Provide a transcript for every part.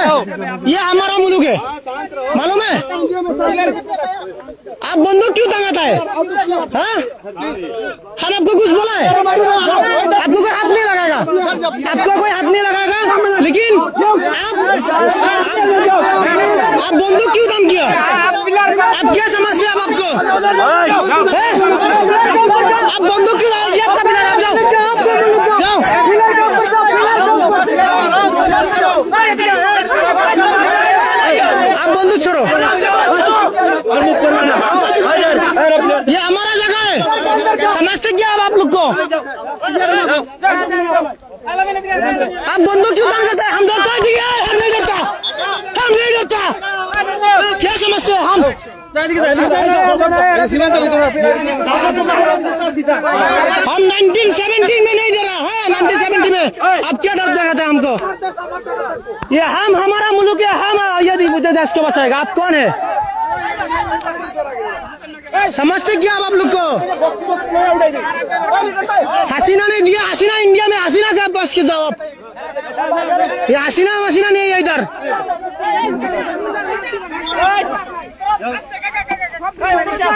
ये हमारा मुल्क है। मालूम है? आप बंदूक क्यों टंगाता है? हाँ? हम आपको कुछ बोला है? आपको कोई हाथ नहीं लगाएगा। आपको कोई हाथ नहीं लगाएगा? लेकिन आप आप, बंदूक क्यों दम किया? आप क्या समझते हैं आप आपको? आप बंदूक क्यों लगा दिया आपका पिलर आप जाओ जाओ आप बंदूक छोड़ो ये हमारा जगह है समझते क्या आप लोग को आप बंदूक क्यों बंद करते हैं हम डरता है हम नहीं डरता हम नहीं डरता क्या समझते हो हम हम 1970 में नहीं डरा है 1970 में अब क्या डर दिखाते हैं हमको ये हम, हमारा मुल्क है हम यदि देश को बचाएगा। आप कौन है? समझते क्या आप, आप लोग को? हसीना ने दिया हसीना इंडिया में हसीना का बस के जाओ आप ये हसीना हसीना नहीं है इधर।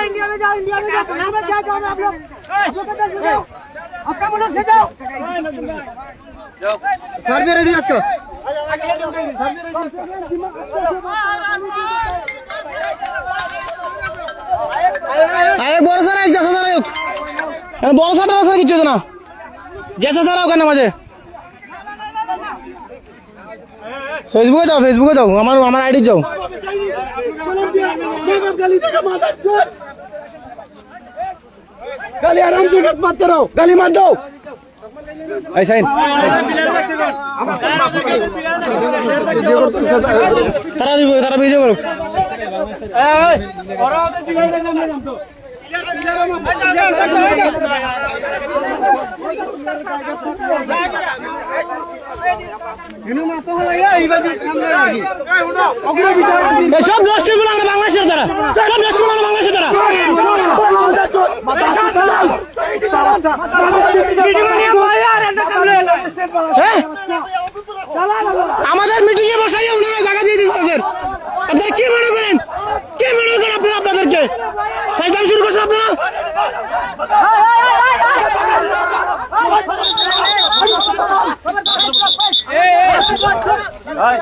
इंडिया में जाओ इंडिया में आप लोग आपका मुल्क से जाओ सर भी रेडी आपको বড় সাঁতার আছে কিছু না। জেসা সারা ওখানে মাঝে। ফেসবুকে যাও ফেসবুকে যাও আমার আমার আইডি যাও। গালি আরাম সে গাত মারতে রও গালি তারা ভিডিও তারা করুক সব নষ্টগুলো আমরা বাংলাদেশের সব নষ্ট বাংলাদেশের হ্যাঁ? আমাদের মিটিং এ